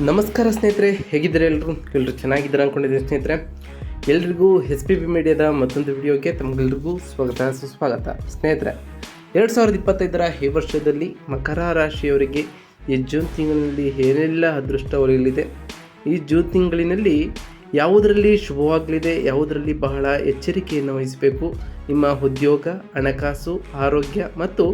ನಮಸ್ಕಾರ ಸ್ನೇಹಿತರೆ, ಹೇಗಿದ್ದಾರೆ ಎಲ್ಲರೂ? ಎಲ್ಲರೂ ಚೆನ್ನಾಗಿದ್ದಾರೆ ಅಂದ್ಕೊಂಡಿದ್ದೀನಿ ಸ್ನೇಹಿತರೆ. ಎಲ್ರಿಗೂ ಎಸ್ ಪಿ ಬಿ ಮೀಡಿಯಾದ ಮತ್ತೊಂದು ವಿಡಿಯೋಗೆ ತಮಗೆಲ್ರಿಗೂ ಸ್ವಾಗತ, ಸುಸ್ವಾಗತ. ಸ್ನೇಹಿತರೆ, ಎರಡು ಸಾವಿರದ ಇಪ್ಪತ್ತೈದರ ಈ ವರ್ಷದಲ್ಲಿ ಮಕರ ರಾಶಿಯವರಿಗೆ ಈ ಜೂನ್ ತಿಂಗಳಿನಲ್ಲಿ ಏನೆಲ್ಲ ಅದೃಷ್ಟ ಒಲಿಯಲಿದೆ ಈ ಜೂನ್ ತಿಂಗಳಿನಲ್ಲಿ ಯಾವುದರಲ್ಲಿ ಶುಭವಾಗಲಿದೆ, ಯಾವುದರಲ್ಲಿ ಬಹಳ ಎಚ್ಚರಿಕೆಯನ್ನು ವಹಿಸಬೇಕು? ನಿಮ್ಮ ಉದ್ಯೋಗ, ಹಣಕಾಸು, ಆರೋಗ್ಯ ಮತ್ತು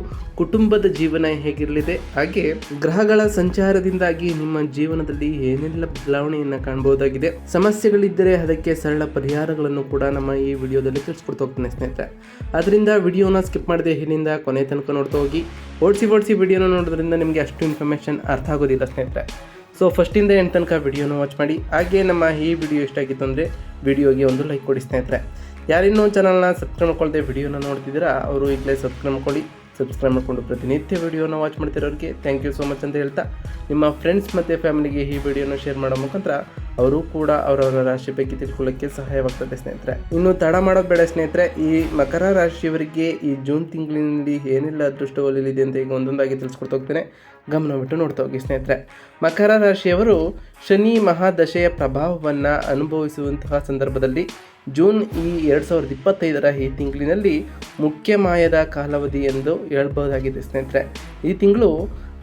ಕುಟುಂಬದ ಜೀವನ ಹೇಗಿರಲಿದೆ? ಹಾಗೆ ಗ್ರಹಗಳ ಸಂಚಾರದಿಂದಾಗಿ ನಿಮ್ಮ ಜೀವನದಲ್ಲಿ ಏನೆಲ್ಲ ಬದಲಾವಣೆಯನ್ನು ಕಾಣಬಹುದಾಗಿದೆ? ಸಮಸ್ಯೆಗಳಿದ್ದರೆ ಅದಕ್ಕೆ ಸರಳ ಪರಿಹಾರಗಳನ್ನು ಕೂಡ ನಮ್ಮ ಈ ವಿಡಿಯೋದಲ್ಲಿ ತಿಳಿಸ್ಕೊಡ್ತಾ ಹೋಗ್ತಾನೆ ಸ್ನೇಹಿತರೆ. ಅದರಿಂದ ವಿಡಿಯೋನ ಸ್ಕಿಪ್ ಮಾಡದೆ ಇಲ್ಲಿಂದ ಕೊನೆ ತನಕ ನೋಡ್ತಾ ಹೋಗಿ. ಓಡಿಸಿ ಓಡಿಸಿ ವಿಡಿಯೋನ ನೋಡೋದ್ರಿಂದ ನಿಮಗೆ ಅಷ್ಟು ಇನ್ಫಾರ್ಮೇಷನ್ ಅರ್ಥ ಆಗೋದಿಲ್ಲ ಸ್ನೇಹಿತರೆ. ಸೊ ಫಸ್ಟಿಂದ ಎಂಟು ತನಕ ವಿಡಿಯೋನ ವಾಚ್ ಮಾಡಿ. ಹಾಗೆ ನಮ್ಮ ಈ ವಿಡಿಯೋ ಇಷ್ಟ ಆಗಿತ್ತು ಅಂದರೆ ವಿಡಿಯೋಗೆ ಒಂದು ಲೈಕ್ ಕೊಡಿ ಸ್ನೇಹಿತರೆ. ಯಾರಿನ್ನೂ ಚಾನಲ್ನ ಸಬ್ಸ್ಕ್ರೈಬ್ ಮಾಡ್ಕೊಳ್ದೆ ವಿಡಿಯೋನ ನೋಡ್ತಿದ್ದೀರಾ, ಅವರು ಈಗಲೇ ಸಬ್ಸ್ಕ್ರೈಬ್ ಮಾಡ್ಕೊಳ್ಳಿ. ಸಬ್ಸ್ಕ್ರೈಬ್ ಮಾಡಿಕೊಂಡು ಪ್ರತಿನಿತ್ಯ ವಿಡಿಯೋನ ವಾಚ್ ಮಾಡ್ತಿರೋರಿಗೆ ಥ್ಯಾಂಕ್ ಯು ಸೋ ಮಚ್ ಅಂತ ಹೇಳ್ತಾ, ನಿಮ್ಮ ಫ್ರೆಂಡ್ಸ್ ಮತ್ತು ಫ್ಯಾಮಿಲಿಗೆ ಈ ವಿಡಿಯೋನ ಶೇರ್ ಮಾಡೋ ಮುಖಾಂತರ ಅವರು ಕೂಡ ಅವರವರ ರಾಶಿ ಬಗ್ಗೆ ತಿಳ್ಕೊಳ್ಳೋಕ್ಕೆ ಸಹಾಯವಾಗ್ತದೆ ಸ್ನೇಹಿತರೆ. ಇನ್ನು ತಡ ಮಾಡೋದು ಬೇಡ ಸ್ನೇಹಿತರೆ, ಈ ಮಕರ ರಾಶಿಯವರಿಗೆ ಈ ಜೂನ್ ತಿಂಗಳಿನಲ್ಲಿ ಏನೆಲ್ಲ ಅದೃಷ್ಟ ಒಲಿಲಿದೆ ಅಂತ ಈಗ ಒಂದೊಂದಾಗಿ ತಿಳಿಸ್ಕೊಡ್ತಾ ಹೋಗ್ತೇನೆ. ಗಮನ ಬಿಟ್ಟು ನೋಡ್ತಾ ಹೋಗಿ ಸ್ನೇಹಿತರೆ. ಮಕರ ರಾಶಿಯವರು ಶನಿ ಮಹಾದಶೆಯ ಪ್ರಭಾವವನ್ನು ಅನುಭವಿಸುವಂತಹ ಸಂದರ್ಭದಲ್ಲಿ ಜೂನ್ ಈ ಎರಡು ಸಾವಿರದ ಇಪ್ಪತ್ತೈದರ ಈ ತಿಂಗಳಿನಲ್ಲಿ ಮುಖ್ಯ ಮಾಯದ ಕಾಲಾವಧಿ ಎಂದು ಹೇಳ್ಬೋದಾಗಿದೆ ಸ್ನೇಹಿತರೆ. ಈ ತಿಂಗಳು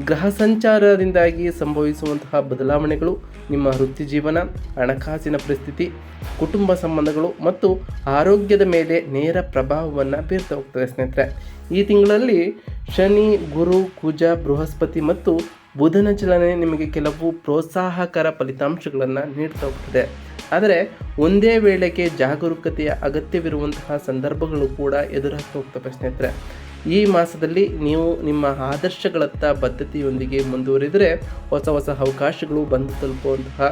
ಗ್ರಹ ಸಂಚಾರದಿಂದಾಗಿ ಸಂಭವಿಸುವಂತಹ ಬದಲಾವಣೆಗಳು, ನಿಮ್ಮ ವೃತ್ತಿ ಜೀವನ, ಹಣಕಾಸಿನ ಪರಿಸ್ಥಿತಿ, ಕುಟುಂಬ ಸಂಬಂಧಗಳು ಮತ್ತು ಆರೋಗ್ಯದ ಮೇಲೆ ನೇರ ಪ್ರಭಾವವನ್ನು ಬೀರ್ತಾ ಹೋಗ್ತದೆ ಸ್ನೇಹಿತರೆ. ಈ ತಿಂಗಳಲ್ಲಿ ಶನಿ, ಗುರು, ಕುಜ, ಬೃಹಸ್ಪತಿ ಮತ್ತು ಬುಧನ ಚಲನೆ ನಿಮಗೆ ಕೆಲವು ಪ್ರೋತ್ಸಾಹಕರ ಫಲಿತಾಂಶಗಳನ್ನು ನೀಡ್ತಾ ಹೋಗ್ತದೆ. ಆದರೆ ಒಂದೇ ವೇಳೆಗೆ ಜಾಗರೂಕತೆಯ ಅಗತ್ಯವಿರುವಂತಹ ಸಂದರ್ಭಗಳು ಕೂಡ ಎದುರಾಗ್ತಾ ಹೋಗ್ತವೆ ಸ್ನೇಹಿತರೆ. ಈ ಮಾಸದಲ್ಲಿ ನೀವು ನಿಮ್ಮ ಆದರ್ಶಗಳತ್ತ ಬದ್ಧತೆಯೊಂದಿಗೆ ಮುಂದುವರಿದರೆ ಹೊಸ ಹೊಸ ಅವಕಾಶಗಳು ಬಂದು ತಲುಪುವಂತಹ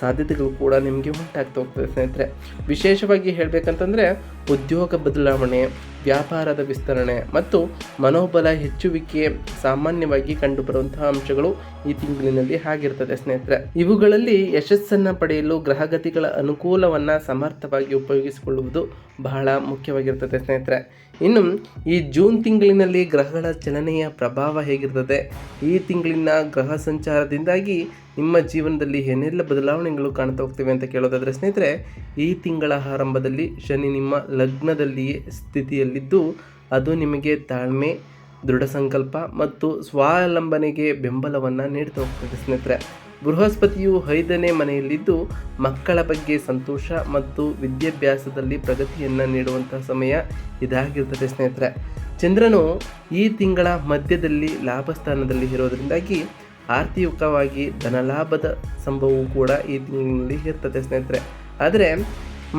ಸಾಧ್ಯತೆಗಳು ಕೂಡ ನಿಮಗೆ ಉಂಟಾಗ್ತಾ ಹೋಗ್ತದೆ ಸ್ನೇಹಿತರೆ. ವಿಶೇಷವಾಗಿ ಹೇಳಬೇಕಂತಂದರೆ ಉದ್ಯೋಗ ಬದಲಾವಣೆ, ವ್ಯಾಪಾರದ ವಿಸ್ತರಣೆ ಮತ್ತು ಮನೋಬಲ ಹೆಚ್ಚುವಿಕೆ ಸಾಮಾನ್ಯವಾಗಿ ಕಂಡುಬರುವಂತಹ ಅಂಶಗಳು ಈ ತಿಂಗಳಿನಲ್ಲಿ ಆಗಿರ್ತದೆ ಸ್ನೇಹಿತರೆ. ಇವುಗಳಲ್ಲಿ ಯಶಸ್ಸನ್ನು ಪಡೆಯಲು ಗ್ರಹಗತಿಗಳ ಅನುಕೂಲವನ್ನು ಸಮರ್ಥವಾಗಿ ಉಪಯೋಗಿಸಿಕೊಳ್ಳುವುದು ಬಹಳ ಮುಖ್ಯವಾಗಿರ್ತದೆ ಸ್ನೇಹಿತರೆ. ಇನ್ನು ಈ ಜೂನ್ ತಿಂಗಳಿನಲ್ಲಿ ಗ್ರಹಗಳ ಚಲನೆಯ ಪ್ರಭಾವ ಹೇಗಿರ್ತದೆ? ಈ ತಿಂಗಳಿನ ಗ್ರಹ ಸಂಚಾರದಿಂದಾಗಿ ನಿಮ್ಮ ಜೀವನದಲ್ಲಿ ಏನೆಲ್ಲ ಬದಲಾವಣೆಗಳು ಕಾಣ್ತಾ ಹೋಗ್ತವೆ ಅಂತ ಕೇಳೋದಾದರೆ, ಸ್ನೇಹಿತರೆ, ಈ ತಿಂಗಳ ಆರಂಭದಲ್ಲಿ ಶನಿ ನಿಮ್ಮ ಲಗ್ನದಲ್ಲಿಯೇ ಸ್ಥಿತಿಯಲ್ಲಿದ್ದು, ಅದು ನಿಮಗೆ ತಾಳ್ಮೆ ದೃಢ ಸಂಕಲ್ಪ ಮತ್ತು ಸ್ವಾವಲಂಬನೆಗೆ ಬೆಂಬಲವನ್ನು ನೀಡ್ತಾ ಹೋಗ್ತದೆ, ಸ್ನೇಹಿತರೆ. ಬೃಹಸ್ಪತಿಯು ಐದನೇ ಮನೆಯಲ್ಲಿದ್ದು ಮಕ್ಕಳ ಬಗ್ಗೆ ಸಂತೋಷ ಮತ್ತು ವಿದ್ಯಾಭ್ಯಾಸದಲ್ಲಿ ಪ್ರಗತಿಯನ್ನು ನೀಡುವಂತಹ ಸಮಯ ಇದಾಗಿರ್ತದೆ ಸ್ನೇಹಿತರೆ. ಚಂದ್ರನು ಈ ತಿಂಗಳ ಮಧ್ಯದಲ್ಲಿ ಲಾಭ ಸ್ಥಾನದಲ್ಲಿ ಇರೋದರಿಂದಾಗಿ ಆರ್ಥಿಕವಾಗಿ ಧನಲಾಭದ ಸಂಭವವು ಕೂಡ ಈ ತಿಂಗಳಲ್ಲಿ ಇರ್ತದೆ ಸ್ನೇಹಿತರೆ. ಆದರೆ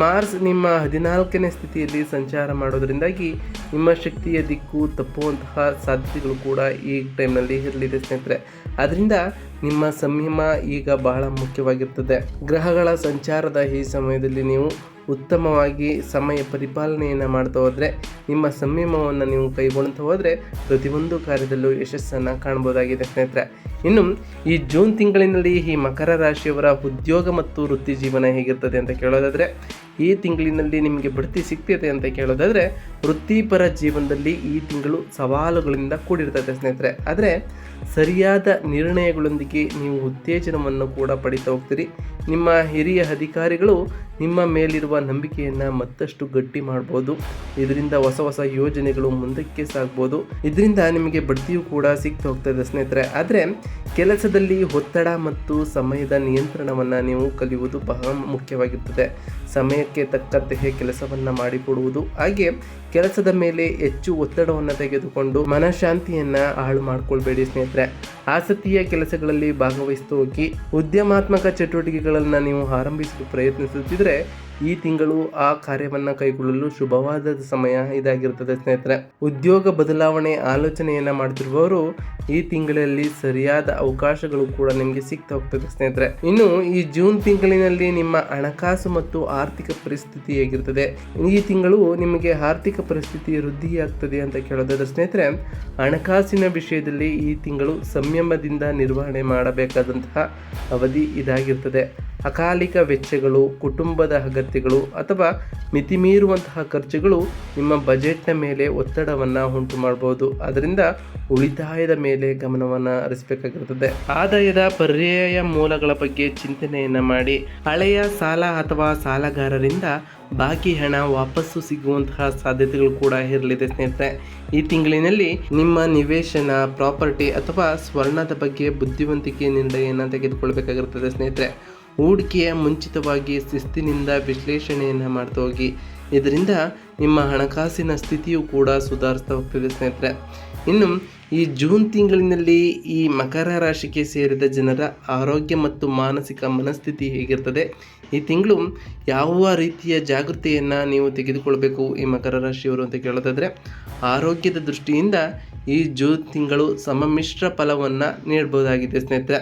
ಮಾರ್ಸ್ ನಿಮ್ಮ ಹದಿನಾಲ್ಕನೇ ಸ್ಥಿತಿಯಲ್ಲಿ ಸಂಚಾರ ಮಾಡೋದರಿಂದಾಗಿ ನಿಮ್ಮ ಶಕ್ತಿಯ ದಿಕ್ಕು ತಪ್ಪುವಂತಹ ಸಾಧ್ಯತೆಗಳು ಕೂಡ ಈ ಟೈಮ್ನಲ್ಲಿ ಇರಲಿದೆ ಸ್ನೇಹಿತರೆ. ಅದರಿಂದ ನಿಮ್ಮ ಸಂಯಮ ಈಗ ಬಹಳ ಮುಖ್ಯವಾಗಿರ್ತದೆ. ಗ್ರಹಗಳ ಸಂಚಾರದ ಈ ಸಮಯದಲ್ಲಿ ನೀವು ಉತ್ತಮವಾಗಿ ಸಮಯ ಪರಿಪಾಲನೆಯನ್ನು ಮಾಡ್ತಾ ಹೋದರೆ, ನಿಮ್ಮ ಸಂಯಮವನ್ನು ನೀವು ಕೈಗೊಳ್ತಾ ಹೋದರೆ ಪ್ರತಿಯೊಂದು ಕಾರ್ಯದಲ್ಲೂ ಯಶಸ್ಸನ್ನು ಕಾಣ್ಬೋದಾಗಿದೆ ಸ್ನೇಹಿತರೆ. ಇನ್ನು ಈ ಜೂನ್ ತಿಂಗಳಿನಲ್ಲಿ ಈ ಮಕರ ರಾಶಿಯವರ ಉದ್ಯೋಗ ಮತ್ತು ವೃತ್ತಿ ಜೀವನ ಹೇಗಿರ್ತದೆ ಅಂತ ಕೇಳೋದಾದರೆ ಈ ತಿಂಗಳಿನಲ್ಲಿ ನಿಮಗೆ ಬಡ್ತಿ ಸಿಗ್ತೈತೆ ಅಂತ ಕೇಳೋದಾದರೆ ವೃತ್ತಿಪರ ಜೀವನದಲ್ಲಿ ಈ ತಿಂಗಳು ಸವಾಲುಗಳಿಂದ ಕೂಡಿರ್ತದೆ ಸ್ನೇಹಿತರೆ. ಆದರೆ ಸರಿಯಾದ ನಿರ್ಣಯಗಳೊಂದಿಗೆ ನೀವು ಉತ್ತೇಜನವನ್ನು ಕೂಡ ಪಡಿತಾ ಹೋಗ್ತೀರಿ. ನಿಮ್ಮ ಹಿರಿಯ ಅಧಿಕಾರಿಗಳು ನಿಮ್ಮ ಮೇಲಿರುವ ನಂಬಿಕೆಯನ್ನು ಮತ್ತಷ್ಟು ಗಟ್ಟಿ ಮಾಡ್ಬೋದು. ಇದರಿಂದ ಹೊಸ ಹೊಸ ಯೋಜನೆಗಳು ಮುಂದಕ್ಕೆ ಸಾಗ್ಬೋದು. ಇದರಿಂದ ನಿಮಗೆ ಬಡ್ತಿಯೂ ಕೂಡ ಸಿಗ್ತಾ ಹೋಗ್ತದೆ ಸ್ನೇಹಿತರೆ. ಆದರೆ ಕೆಲಸದಲ್ಲಿ ಒತ್ತಡ ಮತ್ತು ಸಮಯದ ನಿಯಂತ್ರಣವನ್ನು ನೀವು ಕಲಿಯುವುದು ಬಹಳ ಮುಖ್ಯವಾಗಿರ್ತದೆ. ಸಮಯಕ್ಕೆ ತಕ್ಕಂತೆ ಕೆಲಸವನ್ನು ಮಾಡಿಕೊಡುವುದು. ಹಾಗೆ ಕೆಲಸದ ಮೇಲೆ ಹೆಚ್ಚು ಒತ್ತಡವನ್ನು ತೆಗೆದುಕೊಂಡು ಮನಃಶಾಂತಿಯನ್ನು ಹಾಳು ಮಾಡ್ಕೊಳ್ಬೇಡಿ ಸ್ನೇಹಿತರೆ. ಆಸಕ್ತಿಯ ಕೆಲಸಗಳಲ್ಲಿ ಭಾಗವಹಿಸ್ತು ಹೋಗಿ, ಉದ್ಯಮಾತ್ಮಕ ಚಟುವಟಿಕೆಗಳನ್ನು ನೀವು ಆರಂಭಿಸಲು ಪ್ರಯತ್ನಿಸುತ್ತಿದ್ರೆ ಈ ತಿಂಗಳು ಆ ಕಾರ್ಯವನ್ನು ಕೈಗೊಳ್ಳಲು ಶುಭವಾದ ಸಮಯ ಇದಾಗಿರುತ್ತದೆ ಸ್ನೇಹಿತರೆ. ಉದ್ಯೋಗ ಬದಲಾವಣೆ ಆಲೋಚನೆಯನ್ನು ಮಾಡ್ತಿರುವವರು ಈ ತಿಂಗಳಲ್ಲಿ ಸರಿಯಾದ ಅವಕಾಶಗಳು ಕೂಡ ನಿಮಗೆ ಸಿಗ್ತಾ ಹೋಗ್ತದೆ ಸ್ನೇಹಿತರೆ. ಇನ್ನು ಈ ಜೂನ್ ತಿಂಗಳಿನಲ್ಲಿ ನಿಮ್ಮ ಹಣಕಾಸು ಮತ್ತು ಆರ್ಥಿಕ ಪರಿಸ್ಥಿತಿ ಹೇಗಿರ್ತದೆ? ಈ ತಿಂಗಳು ನಿಮಗೆ ಆರ್ಥಿಕ ಪರಿಸ್ಥಿತಿ ವೃದ್ಧಿಯಾಗ್ತದೆ ಅಂತ ಕೇಳೋದಾದ್ರೆ ಸ್ನೇಹಿತರೆ, ಹಣಕಾಸಿನ ವಿಷಯದಲ್ಲಿ ಈ ತಿಂಗಳು ಸಂಯಮದಿಂದ ನಿರ್ವಹಣೆ ಮಾಡಬೇಕಾದಂತಹ ಅವಧಿ ಇದಾಗಿರ್ತದೆ. ಅಕಾಲಿಕ ವೆಚ್ಚಗಳು, ಕುಟುಂಬದ ಅಗತ್ಯಗಳು ಅಥವಾ ಮಿತಿಮೀರುವಂತಹ ಖರ್ಚುಗಳು ನಿಮ್ಮ ಬಜೆಟ್ನ ಮೇಲೆ ಒತ್ತಡವನ್ನು ಉಂಟು ಮಾಡಬಹುದು ಅದರಿಂದ ಉಳಿತಾಯದ ಮೇಲೆ ಗಮನವನ್ನು ಹರಿಸಬೇಕಾಗಿರುತ್ತದೆ ಆದಾಯದ ಪರ್ಯಾಯ ಮೂಲಗಳ ಬಗ್ಗೆ ಚಿಂತನೆಯನ್ನು ಮಾಡಿ, ಹಳೆಯ ಸಾಲ ಅಥವಾ ಸಾಲಗಾರರಿಂದ ಬಾಕಿ ಹಣ ವಾಪಸ್ಸು ಸಿಗುವಂತಹ ಸಾಧ್ಯತೆಗಳು ಕೂಡ ಇರಲಿದೆ ಸ್ನೇಹಿತರೆ. ಈ ತಿಂಗಳಿನಲ್ಲಿ ನಿಮ್ಮ ನಿವೇಶನ, ಪ್ರಾಪರ್ಟಿ ಅಥವಾ ಸ್ವರ್ಣದ ಬಗ್ಗೆ ಬುದ್ಧಿವಂತಿಕೆ, ನಿರ್ಣಯನ ತೆಗೆದುಕೊಳ್ಬೇಕಾಗಿರುತ್ತದೆ ಸ್ನೇಹಿತರೆ. ಹೂಡಿಕೆಯ ಮುಂಚಿತವಾಗಿ ಶಿಸ್ತಿನಿಂದ ವಿಶ್ಲೇಷಣೆಯನ್ನು ಮಾಡ್ತಾ ಹೋಗಿ. ಇದರಿಂದ ನಿಮ್ಮ ಹಣಕಾಸಿನ ಸ್ಥಿತಿಯು ಕೂಡ ಸುಧಾರಿಸ್ತಾ ಹೋಗ್ತದೆ ಸ್ನೇಹಿತರೆ. ಇನ್ನು ಈ ಜೂನ್ ತಿಂಗಳಿನಲ್ಲಿ ಈ ಮಕರ ರಾಶಿಗೆ ಸೇರಿದ ಜನರ ಆರೋಗ್ಯ ಮತ್ತು ಮಾನಸಿಕ ಮನಸ್ಥಿತಿ ಹೇಗಿರ್ತದೆ? ಈ ತಿಂಗಳು ಯಾವ ರೀತಿಯ ಜಾಗೃತಿಯನ್ನು ನೀವು ತೆಗೆದುಕೊಳ್ಬೇಕು ಈ ಮಕರ ರಾಶಿಯವರು ಅಂತ ಕೇಳೋದಾದರೆ, ಆರೋಗ್ಯದ ದೃಷ್ಟಿಯಿಂದ ಈ ಜೂನ್ ತಿಂಗಳು ಸಮಮಿಶ್ರ ಫಲವನ್ನು ನೀಡಬಹುದಾಗಿದೆ ಸ್ನೇಹಿತರೆ.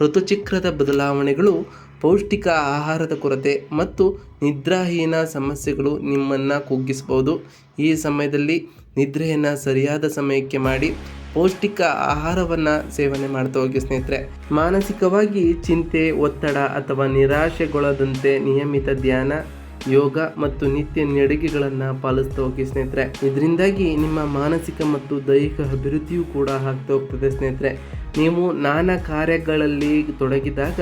ಋತುಚಕ್ರದ ಬದಲಾವಣೆಗಳು, ಪೌಷ್ಟಿಕ ಆಹಾರದ ಕೊರತೆ ಮತ್ತು ನಿದ್ರಾಹೀನ ಸಮಸ್ಯೆಗಳು ನಿಮ್ಮನ್ನು ಕುಗ್ಗಿಸಬಹುದು ಈ ಸಮಯದಲ್ಲಿ ನಿದ್ರೆಯನ್ನು ಸರಿಯಾದ ಸಮಯಕ್ಕೆ ಮಾಡಿ ಪೌಷ್ಟಿಕ ಆಹಾರವನ್ನು ಸೇವನೆ ಮಾಡ್ತಾ ಹೋಗಿ ಸ್ನೇಹಿತರೆ. ಮಾನಸಿಕವಾಗಿ ಚಿಂತೆ, ಒತ್ತಡ ಅಥವಾ ನಿರಾಶೆಗೊಳ್ಳದಂತೆ ನಿಯಮಿತ ಧ್ಯಾನ, ಯೋಗ ಮತ್ತು ನಿತ್ಯ ನಡಿಗೆಗಳನ್ನು ಪಾಲಿಸ್ತಾ ಹೋಗಿ ಸ್ನೇಹಿತರೆ. ಇದರಿಂದಾಗಿ ನಿಮ್ಮ ಮಾನಸಿಕ ಮತ್ತು ದೈಹಿಕ ಅಭಿವೃದ್ಧಿಯೂ ಕೂಡ ಆಗ್ತಾ ಹೋಗ್ತದೆ ಸ್ನೇಹಿತರೆ. ನೀವು ನಾನಾ ಕಾರ್ಯಗಳಲ್ಲಿ ತೊಡಗಿದಾಗ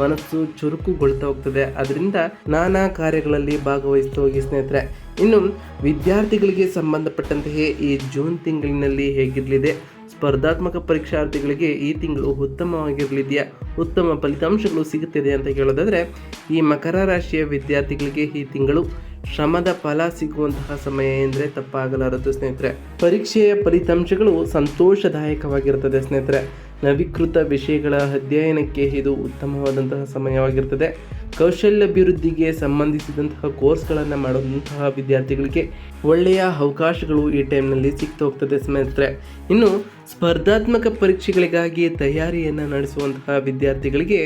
ಮನಸ್ಸು ಚುರುಕುಗೊಳ್ತಾ ಹೋಗ್ತದೆ. ಅದರಿಂದ ನಾನಾ ಕಾರ್ಯಗಳಲ್ಲಿ ಭಾಗವಹಿಸ್ತಾ ಹೋಗಿ ಸ್ನೇಹಿತರೆ. ಇನ್ನು ವಿದ್ಯಾರ್ಥಿಗಳಿಗೆ ಸಂಬಂಧಪಟ್ಟಂತೆಯೇ ಈ ಜೂನ್ ತಿಂಗಳಿನಲ್ಲಿ ಹೇಗಿರಲಿದೆ? ಸ್ಪರ್ಧಾತ್ಮಕ ಪರೀಕ್ಷಾರ್ಥಿಗಳಿಗೆ ಈ ತಿಂಗಳು ಉತ್ತಮವಾಗಿರಲಿದೆಯಾ? ಉತ್ತಮ ಫಲಿತಾಂಶಗಳು ಸಿಗುತ್ತಿದೆ ಅಂತ ಹೇಳೋದಾದರೆ ಈ ಮಕರ ರಾಶಿಯ ವಿದ್ಯಾರ್ಥಿಗಳಿಗೆ ಈ ತಿಂಗಳು ಶ್ರಮದ ಫಲ ಸಿಗುವಂತಹ ಸಮಯ ಎಂದರೆ ತಪ್ಪಾಗಲಾರದು ಸ್ನೇಹಿತರೆ. ಪರೀಕ್ಷೆಯ ಫಲಿತಾಂಶಗಳು ಸಂತೋಷದಾಯಕವಾಗಿರುತ್ತದೆ ಸ್ನೇಹಿತರೆ. ನವೀಕೃತ ವಿಷಯಗಳ ಅಧ್ಯಯನಕ್ಕೆ ಇದು ಉತ್ತಮವಾದಂತಹ ಸಮಯವಾಗಿರ್ತದೆ. ಕೌಶಲ್ಯಾಭಿವೃದ್ಧಿಗೆ ಸಂಬಂಧಿಸಿದಂತಹ ಕೋರ್ಸ್ಗಳನ್ನು ಮಾಡುವಂತಹ ವಿದ್ಯಾರ್ಥಿಗಳಿಗೆ ಒಳ್ಳೆಯ ಅವಕಾಶಗಳು ಈ ಟೈಮ್ನಲ್ಲಿ ಸಿಗ್ತಾ ಹೋಗ್ತದೆ ಸ್ನೇಹಿತರೆ. ಇನ್ನು ಸ್ಪರ್ಧಾತ್ಮಕ ಪರೀಕ್ಷೆಗಳಿಗಾಗಿ ತಯಾರಿಯನ್ನು ನಡೆಸುವಂತಹ ವಿದ್ಯಾರ್ಥಿಗಳಿಗೆ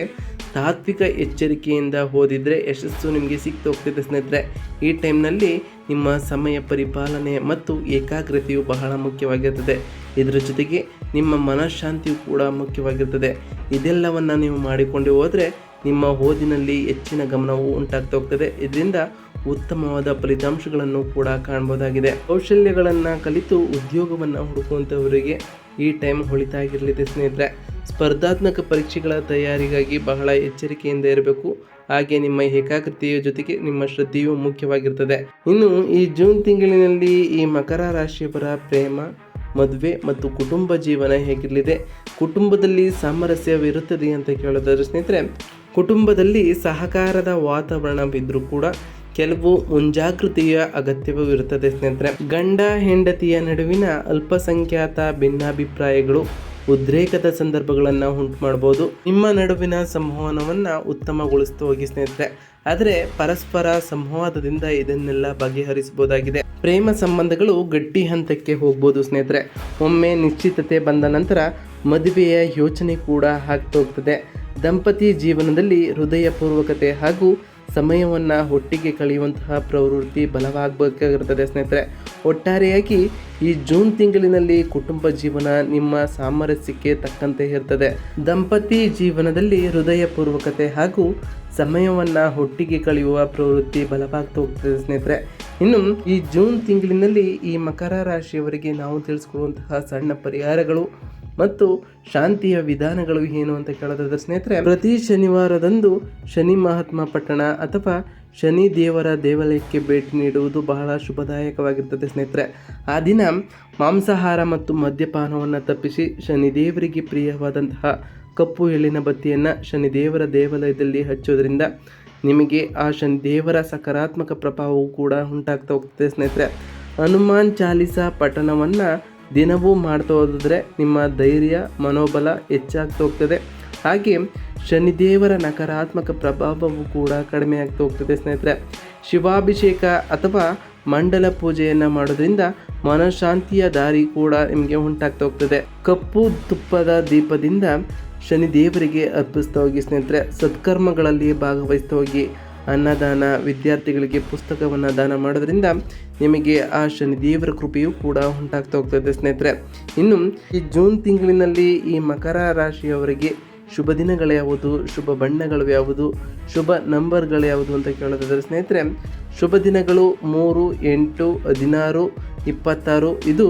ತಾತ್ವಿಕ ಎಚ್ಚರಿಕೆಯಿಂದ ಓದಿದರೆ ಯಶಸ್ಸು ನಿಮಗೆ ಸಿಕ್ತು ಹೋಗ್ತದೆ ಸ್ನೇಹಿತರೆ. ಈ ಟೈಮ್ನಲ್ಲಿ ನಿಮ್ಮ ಸಮಯ ಪರಿಪಾಲನೆ ಮತ್ತು ಏಕಾಗ್ರತೆಯು ಬಹಳ ಮುಖ್ಯವಾಗಿರ್ತದೆ. ಇದರ ಜೊತೆಗೆ ನಿಮ್ಮ ಮನಃಶಾಂತಿಯು ಕೂಡ ಮುಖ್ಯವಾಗಿರ್ತದೆ. ಇದೆಲ್ಲವನ್ನು ನೀವು ಮಾಡಿಕೊಂಡು ಹೋದರೆ ನಿಮ್ಮ ಓದಿನಲ್ಲಿ ಹೆಚ್ಚಿನ ಗಮನವು ಉಂಟಾಗ್ತಾ ಹೋಗ್ತದೆ. ಇದರಿಂದ ಉತ್ತಮವಾದ ಫಲಿತಾಂಶಗಳನ್ನು ಕೂಡ ಕಾಣ್ಬೋದಾಗಿದೆ. ಕೌಶಲ್ಯಗಳನ್ನು ಕಲಿತು ಉದ್ಯೋಗವನ್ನು ಹುಡುಕುವಂಥವರಿಗೆ ಈ ಟೈಮ್ ಹೊಳಿತಾಗಿರಲಿದೆ ಸ್ನೇಹಿತರೆ. ಸ್ಪರ್ಧಾತ್ಮಕ ಪರೀಕ್ಷೆಗಳ ತಯಾರಿಗಾಗಿ ಬಹಳ ಎಚ್ಚರಿಕೆಯಿಂದ ಇರಬೇಕು. ಹಾಗೆ ನಿಮ್ಮ ಏಕಾಗ್ರತೆಯ ಜೊತೆಗೆ ನಿಮ್ಮ ಶ್ರದ್ಧೆಯು ಮುಖ್ಯವಾಗಿರ್ತದೆ. ಇನ್ನು ಈ ಜೂನ್ ತಿಂಗಳಿನಲ್ಲಿ ಈ ಮಕರ ರಾಶಿಯವರ ಪ್ರೇಮ, ಮದುವೆ ಮತ್ತು ಕುಟುಂಬ ಜೀವನ ಹೇಗಿರಲಿದೆ? ಕುಟುಂಬದಲ್ಲಿ ಸಾಮರಸ್ಯವಿರುತ್ತದೆ ಅಂತ ಕೇಳೋದಾದ್ರೆ ಸ್ನೇಹಿತರೆ, ಕುಟುಂಬದಲ್ಲಿ ಸಹಕಾರದ ವಾತಾವರಣವಿದ್ದರೂ ಕೂಡ ಕೆಲವು ಮುಂಜಾಗೃತಿಯ ಅಗತ್ಯವೂ ಇರುತ್ತದೆ ಸ್ನೇಹಿತರೆ. ಗಂಡ ಹೆಂಡತಿಯ ನಡುವಿನ ಅಲ್ಪಸಂಖ್ಯಾತ ಭಿನ್ನಾಭಿಪ್ರಾಯಗಳು ಉದ್ರೇಕದ ಸಂದರ್ಭಗಳನ್ನು ಉಂಟು ಮಾಡ್ಬೋದು ನಿಮ್ಮ ನಡುವಿನ ಸಂವಹನವನ್ನು ಉತ್ತಮಗೊಳಿಸ್ತಾ ಹೋಗಿ ಸ್ನೇಹಿತರೆ. ಆದರೆ ಪರಸ್ಪರ ಸಂವಾದದಿಂದ ಇದನ್ನೆಲ್ಲ ಬಗೆಹರಿಸಬಹುದಾಗಿದೆ. ಪ್ರೇಮ ಸಂಬಂಧಗಳು ಗಟ್ಟಿ ಹಂತಕ್ಕೆ ಹೋಗ್ಬೋದು ಸ್ನೇಹಿತರೆ. ಒಮ್ಮೆ ನಿಶ್ಚಿತತೆ ಬಂದ ನಂತರ ಮದುವೆಯ ಯೋಚನೆ ಕೂಡ ಆಗ್ತೋಗ್ತದೆ. ದಂಪತಿ ಜೀವನದಲ್ಲಿ ಹೃದಯಪೂರ್ವಕತೆ ಹಾಗೂ ಸಮಯವನ್ನು ಒಟ್ಟಿಗೆ ಕಳೆಯುವಂತಹ ಪ್ರವೃತ್ತಿ ಬಲವಾಗಬೇಕಾಗಿರ್ತದೆ ಸ್ನೇಹಿತರೆ. ಒಟ್ಟಾರೆಯಾಗಿ ಈ ಜೂನ್ ತಿಂಗಳಿನಲ್ಲಿ ಕುಟುಂಬ ಜೀವನ ನಿಮ್ಮ ಸಾಮರಸ್ಯಕ್ಕೆ ತಕ್ಕಂತೆ ಇರ್ತದೆ. ದಂಪತಿ ಜೀವನದಲ್ಲಿ ಹೃದಯಪೂರ್ವಕತೆ ಹಾಗೂ ಸಮಯವನ್ನು ಒಟ್ಟಿಗೆ ಕಳೆಯುವ ಪ್ರವೃತ್ತಿ ಬಲವಾಗ್ತಾ ಹೋಗ್ತದೆ ಸ್ನೇಹಿತರೆ. ಇನ್ನು ಈ ಜೂನ್ ತಿಂಗಳಿನಲ್ಲಿ ಈ ಮಕರ ರಾಶಿಯವರಿಗೆ ನಾವು ತಿಳಿಸ್ಕೊಡುವಂತಹ ಸಣ್ಣ ಪರಿಹಾರಗಳು ಮತ್ತು ಶಾಂತಿಯ ವಿಧಾನಗಳು ಏನು ಅಂತ ಕೇಳೋದಾದ್ರೆ ಸ್ನೇಹಿತರೆ, ಪ್ರತಿ ಶನಿವಾರದಂದು ಶನಿ ಮಹಾತ್ಮ ಪಟ್ಟಣ ಅಥವಾ ಶನಿ ದೇವರ ದೇವಾಲಯಕ್ಕೆ ಭೇಟಿ ನೀಡುವುದು ಬಹಳ ಶುಭದಾಯಕವಾಗಿರ್ತದೆ ಸ್ನೇಹಿತರೆ. ಆ ದಿನ ಮಾಂಸಾಹಾರ ಮತ್ತು ಮದ್ಯಪಾನವನ್ನು ತಪ್ಪಿಸಿ ಶನಿದೇವರಿಗೆ ಪ್ರಿಯವಾದಂತಹ ಕಪ್ಪು ಎಳ್ಳಿನ ಬತ್ತಿಯನ್ನು ಶನಿದೇವರ ದೇವಾಲಯದಲ್ಲಿ ಹಚ್ಚೋದ್ರಿಂದ ನಿಮಗೆ ಆ ಶನಿ ದೇವರ ಸಕಾರಾತ್ಮಕ ಪ್ರಭಾವವು ಕೂಡ ಉಂಟಾಗ್ತಾ ಹೋಗ್ತದೆ ಸ್ನೇಹಿತರೆ. ಹನುಮಾನ್ ಚಾಲಿಸ ಪಠಣವನ್ನು ದಿನವೂ ಮಾಡ್ತಾ ಹೋದ್ರೆ ನಿಮ್ಮ ಧೈರ್ಯ, ಮನೋಬಲ ಹೆಚ್ಚಾಗ್ತಾ ಹೋಗ್ತದೆ. ಹಾಗೆ ಶನಿದೇವರ ನಕಾರಾತ್ಮಕ ಪ್ರಭಾವವು ಕೂಡ ಕಡಿಮೆ ಆಗ್ತಾ ಹೋಗ್ತದೆ ಸ್ನೇಹಿತರೆ. ಶಿವಾಭಿಷೇಕ ಅಥವಾ ಮಂಡಲ ಪೂಜೆಯನ್ನು ಮಾಡೋದ್ರಿಂದ ಮನಃಶಾಂತಿಯ ದಾರಿ ಕೂಡ ನಿಮಗೆ ಉಂಟಾಗ್ತಾ ಹೋಗ್ತದೆ. ಕಪ್ಪು ತುಪ್ಪದ ದೀಪದಿಂದ ಶನಿದೇವರಿಗೆ ಅರ್ಪಿಸ್ತಾ ಹೋಗಿ ಸ್ನೇಹಿತರೆ. ಸತ್ಕರ್ಮಗಳಲ್ಲಿ ಭಾಗವಹಿಸ್ತಾ ಹೋಗಿ. ಅನ್ನದಾನ ವಿದ್ಯಾರ್ಥಿಗಳಿಗೆ ಪುಸ್ತಕವನ್ನು ದಾನ ಮಾಡೋದ್ರಿಂದ ನಿಮಗೆ ಆ ಶನಿ ದೇವರ ಕೃಪೆಯೂ ಕೂಡ ಉಂಟಾಗ್ತಾ ಹೋಗ್ತದೆ ಸ್ನೇಹಿತರೆ. ಇನ್ನು ಈ ಜೂನ್ ತಿಂಗಳಿನಲ್ಲಿ ಈ ಮಕರ ರಾಶಿಯವರಿಗೆ ಶುಭ ದಿನಗಳು ಯಾವುದು? ಶುಭ ಬಣ್ಣಗಳು ಯಾವುದು? ಶುಭ ನಂಬರ್ಗಳು ಯಾವುದು ಅಂತ ಕೇಳೋದಾದರೆ ಸ್ನೇಹಿತರೆ, ಶುಭ ದಿನಗಳು ಮೂರು, ಎಂಟು, ಹದಿನಾರು, ಇಪ್ಪತ್ತಾರು, ಇದು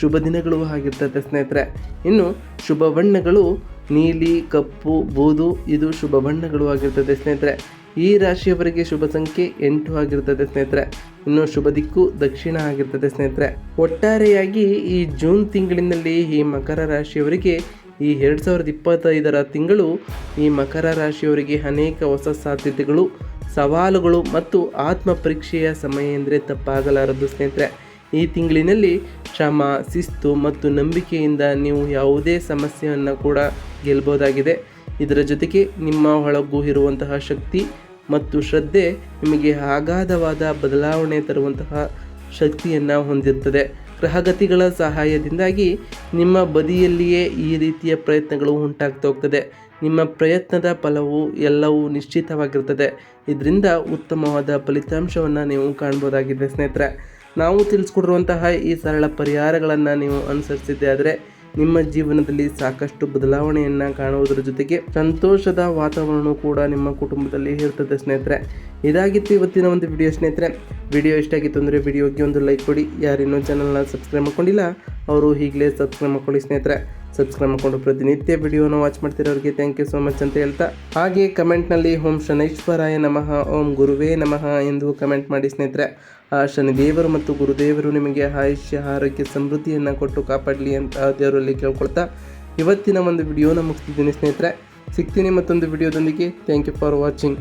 ಶುಭ ದಿನಗಳು ಆಗಿರ್ತದೆ ಸ್ನೇಹಿತರೆ. ಇನ್ನು ಶುಭ ಬಣ್ಣಗಳು ನೀಲಿ, ಕಪ್ಪು, ಬೂದು, ಇದು ಶುಭ ಬಣ್ಣಗಳು ಆಗಿರ್ತದೆ ಸ್ನೇಹಿತರೆ. ಈ ರಾಶಿಯವರಿಗೆ ಶುಭ ಸಂಖ್ಯೆ ಎಂಟು ಆಗಿರ್ತದೆ ಸ್ನೇಹಿತರೆ. ಇನ್ನು ಶುಭ ದಿಕ್ಕು ದಕ್ಷಿಣ ಆಗಿರ್ತದೆ ಸ್ನೇಹಿತರೆ. ಒಟ್ಟಾರೆಯಾಗಿ ಈ ಜೂನ್ ತಿಂಗಳಿನಲ್ಲಿ ಈ ಮಕರ ರಾಶಿಯವರಿಗೆ ಈ ಎರಡು ಸಾವಿರದ ಇಪ್ಪತ್ತೈದರ ತಿಂಗಳು ಈ ಮಕರ ರಾಶಿಯವರಿಗೆ ಅನೇಕ ಹೊಸ ಸಾಧ್ಯತೆಗಳು, ಸವಾಲುಗಳು ಮತ್ತು ಆತ್ಮ ಪರೀಕ್ಷೆಯ ಸಮಯ ಎಂದರೆ ತಪ್ಪಾಗಲಾರದು ಸ್ನೇಹಿತರೆ. ಈ ತಿಂಗಳಿನಲ್ಲಿ ಶ್ರಮ ಶಿಸ್ತು ಮತ್ತು ನಂಬಿಕೆಯಿಂದ ನೀವು ಯಾವುದೇ ಸಮಸ್ಯೆಯನ್ನು ಕೂಡ ಗೆಲ್ಬೋದಾಗಿದೆ. ಇದರ ಜೊತೆಗೆ ನಿಮ್ಮ ಒಳಗೂ ಇರುವಂತಹ ಶಕ್ತಿ ಮತ್ತು ಶ್ರದ್ಧೆ ನಿಮಗೆ ಅಗಾಧವಾದ ಬದಲಾವಣೆ ತರುವಂತಹ ಶಕ್ತಿಯನ್ನು ಹೊಂದಿರುತ್ತದೆ ಗ್ರಹಗತಿಗಳ ಸಹಾಯದಿಂದಾಗಿ ನಿಮ್ಮ ಬದಿಯಲ್ಲಿಯೇ ಈ ರೀತಿಯ ಪ್ರಯತ್ನಗಳು ಉಂಟಾಗ್ತಾ ಹೋಗ್ತದೆ. ನಿಮ್ಮ ಪ್ರಯತ್ನದ ಫಲವು ಎಲ್ಲವೂ ನಿಶ್ಚಿತವಾಗಿರ್ತದೆ. ಇದರಿಂದ ಉತ್ತಮವಾದ ಫಲಿತಾಂಶವನ್ನು ನೀವು ಕಾಣ್ಬೋದಾಗಿದೆ ಸ್ನೇಹಿತರೆ. ನಾವು ತಿಳಿಸ್ಕೊಡಿರುವಂತಹ ಈ ಸರಳ ಪರಿಹಾರಗಳನ್ನು ನೀವು ಅನುಸರಿಸಿದ್ದೆ ಆದರೆ ನಿಮ್ಮ ಜೀವನದಲ್ಲಿ ಸಾಕಷ್ಟು ಬದಲಾವಣೆಯನ್ನು ಕಾಣುವುದರ ಜೊತೆಗೆ ಸಂತೋಷದ ವಾತಾವರಣ ಕೂಡ ನಿಮ್ಮ ಕುಟುಂಬದಲ್ಲಿ ಇರ್ತದೆ ಸ್ನೇಹಿತರೆ. ಇದಾಗಿತ್ತು ಇವತ್ತಿನ ಒಂದು ವಿಡಿಯೋ ಸ್ನೇಹಿತರೆ. ವಿಡಿಯೋ ಇಷ್ಟ ಆಗಿತ್ತು ಅಂದರೆ ವಿಡಿಯೋಗೆ ಒಂದು ಲೈಕ್ ಕೊಡಿ. ಯಾರಿನ್ನೂ ಚಾನಲ್ನ ಸಬ್ಸ್ಕ್ರೈಬ್ ಮಾಡ್ಕೊಂಡಿಲ್ಲ, ಅವರು ಈಗಲೇ ಸಬ್ಸ್ಕ್ರೈಬ್ ಮಾಡ್ಕೊಳ್ಳಿ ಸ್ನೇಹಿತರೆ. ಸಬ್ಸ್ಕ್ರೈಬ್ ಮಾಡಿಕೊಂಡು ಪ್ರತಿನಿತ್ಯ ವಿಡಿಯೋನ ವಾಚ್ ಮಾಡ್ತಿರೋರಿಗೆ ಥ್ಯಾಂಕ್ ಯು ಸೋ ಮಚ್ ಅಂತ ಹೇಳ್ತಾ. ಹಾಗೆ ಕಮೆಂಟ್ನಲ್ಲಿ ಓಂ ಶನೈಶ್ವರಾಯ ನಮಃ, ಓಂ ಗುರುವೇ ನಮಃ ಎಂದು ಕಮೆಂಟ್ ಮಾಡಿ ಸ್ನೇಹಿತರೆ. ಆ ಶನಿದೇವರು ಮತ್ತು ಗುರುದೇವರು ನಿಮಗೆ ಆಯುಷ್ಯ, ಆರೋಗ್ಯ, ಸಮೃದ್ಧಿಯನ್ನು ಕೊಟ್ಟು ಕಾಪಾಡಲಿ ಅಂತ ದೇವರಲ್ಲಿ ಕೇಳ್ಕೊಳ್ತಾ ಇವತ್ತಿನ ಒಂದು ವಿಡಿಯೋನ ಮುಗಿಸ್ತಿದ್ದೀನಿ ಸ್ನೇಹಿತರೆ. ಸಿಗ್ತೀನಿ ಮತ್ತೊಂದು ವಿಡಿಯೋದೊಂದಿಗೆ ಥ್ಯಾಂಕ್ ಯು ಫಾರ್ ವಾಚಿಂಗ್